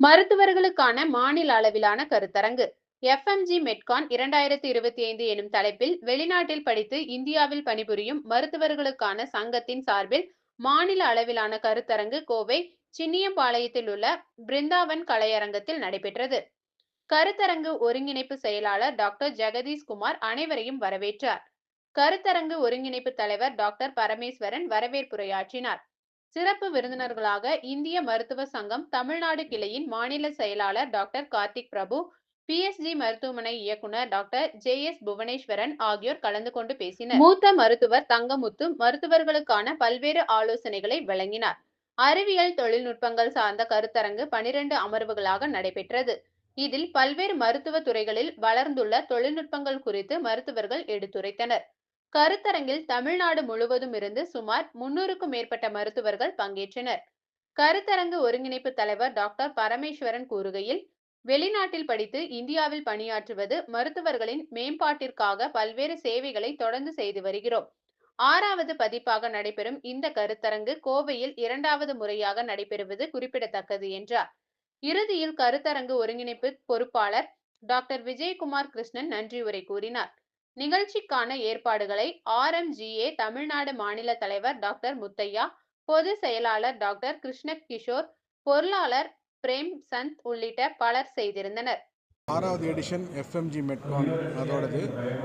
மருத்துவர்களுக்கான மாநில அளவிலான கருத்தரங்கு. எஃப்எம்ஜி மெட்கான் இரண்டாயிரத்தி இருபத்தி ஐந்து எனும் தலைப்பில் வெளிநாட்டில் படித்து இந்தியாவில் பணிபுரியும் மருத்துவர்களுக்கான சங்கத்தின் சார்பில் மாநில அளவிலான கருத்தரங்கு கோவை சின்னியம்பாளையத்தில் உள்ள பிருந்தாவன் கலையரங்கத்தில் நடைபெற்றது. கருத்தரங்கு ஒருங்கிணைப்பு செயலாளர் டாக்டர் ஜெகதீஷ் குமார் அனைவரையும் வரவேற்றார். கருத்தரங்கு ஒருங்கிணைப்பு தலைவர் டாக்டர் பரமேஸ்வரன் வரவேற்புரையாற்றினார். சிறப்பு விருந்தினர்களாக இந்திய மருத்துவ சங்கம் தமிழ்நாடு கிளையின் மாநில செயலாளர் டாக்டர் கார்த்திக் பிரபு பிஎஸ்ஜி மருத்துவமனை இயக்குனர் டாக்டர் ஜே எஸ் புவனேஸ்வரன் ஆகியோர் கலந்து கொண்டு பேசினர். மூத்த மருத்துவர் தங்கமுத்து மருத்துவர்களுக்கான பல்வேறு ஆலோசனைகளை வழங்கினார். அறிவியல் தொழில்நுட்பங்கள் சார்ந்த கருத்தரங்கு பனிரெண்டு அமர்வுகளாக நடைபெற்றது. இதில் பல்வேறு மருத்துவ துறைகளில் வளர்ந்துள்ள தொழில்நுட்பங்கள் குறித்து மருத்துவர்கள் எடுத்துரைத்தனர். கருத்தரங்கில் தமிழ்நாடு முழுவதும் இருந்து சுமார் முன்னூறுக்கும் மேற்பட்ட மருத்துவர்கள் பங்கேற்றனர். கருத்தரங்கு ஒருங்கிணைப்பு தலைவர் டாக்டர் பரமேஸ்வரன் கூறுகையில் வெளிநாட்டில் படித்து இந்தியாவில் பணியாற்றுவது மருத்துவர்களின் மேம்பாட்டிற்காக பல்வேறு சேவைகளை தொடர்ந்து செய்து வருகிறோம். ஆறாவது பதிப்பாக நடைபெறும் இந்த கருத்தரங்கு கோவையில் இரண்டாவது முறையாக நடைபெறுவது குறிப்பிடத்தக்கது என்றார். இறுதியில் கருத்தரங்கு ஒருங்கிணைப்பு பொறுப்பாளர் டாக்டர் விஜயகுமார் கிருஷ்ணன் நன்றி உரை கூறினார். நிகழ்ச்சிக்கான ஏற்பாடுகளை ஆர்எம்ஜிஏ தமிழ்நாடு மாநில தலைவர் டாக்டர் முத்தையா பொது செயலாளர் டாக்டர் கிருஷ்ண கிஷோர் பொருளாளர் பிரேம் சந்த் உள்ளிட்ட பலர் செய்திருந்தனர். ஆறாவது எடிஷன் எஃப்எம்ஜி மெட்கான் அதோடது.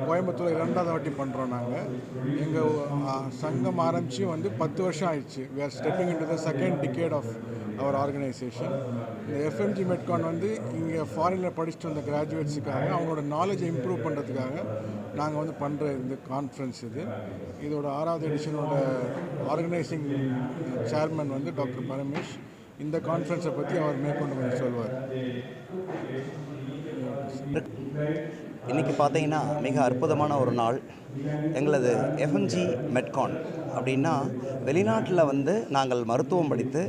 கோயம்புத்தூர் இரண்டாவது வாட்டி பண்ணுறோம் நாங்கள் எங்கள் சங்கம் ஆரம்பித்து வந்து பத்து வருஷம் ஆயிடுச்சு. We are stepping in to the second decade of our organisation இந்த எஃப்எம்ஜி மெட்கான் வந்து இங்கே ஃபாரினில் படிச்சுட்டு வந்த கிராஜுவேட்ஸுக்காக அவங்களோட நாலேஜை இம்ப்ரூவ் பண்ணுறதுக்காக நாங்கள் வந்து பண்ணுற இந்த கான்ஃபரன்ஸ் இது. இதோட ஆறாவது எடிஷனோட ஆர்கனைசிங் சேர்மன் வந்து டாக்டர் பரமேஷ். இந்த கான்ஃபரன்ஸை பற்றி அவர் மேற்கொண்டு கொஞ்சம் சொல்வார். இன்றைக்கி பார்த்தீங்கன்னா மிக அற்புதமான ஒரு நாள். எங்களது எஃப்எம்ஜி மெட்கான் அப்படின்னா வெளிநாட்டில் வந்து நாங்கள் மருத்துவம் படித்து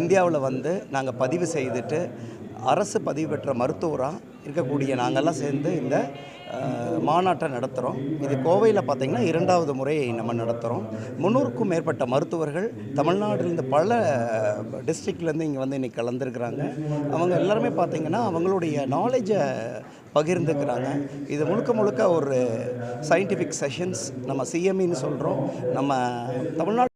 இந்தியாவில் வந்து நாங்கள் பதிவு செய்துட்டு அரசு பதிவு பெற்ற மருத்துவராக இருக்கக்கூடிய நாங்கள்லாம் சேர்ந்து இந்த மாநாட்டை நடத்துகிறோம் இது கோவையில் பார்த்திங்கன்னா இரண்டாவது முறை நம்ம நடத்துகிறோம் முந்நூறுக்கும் மேற்பட்ட மருத்துவர்கள் தமிழ்நாட்டிலேருந்து பல டிஸ்ட்ரிக்ட்லேருந்து இங்கே வந்து இன்றைக்கி கலந்துருக்கிறாங்க. அவங்க எல்லாருமே பார்த்திங்கன்னா அவங்களுடைய நாலேஜை பகிர்ந்துக்கிறாங்க. இது முழுக்க முழுக்க ஒரு சயின்டிஃபிக் செஷன்ஸ் நம்ம சிஎம்இன்னு சொல்கிறோம் நம்ம தமிழ்நாடு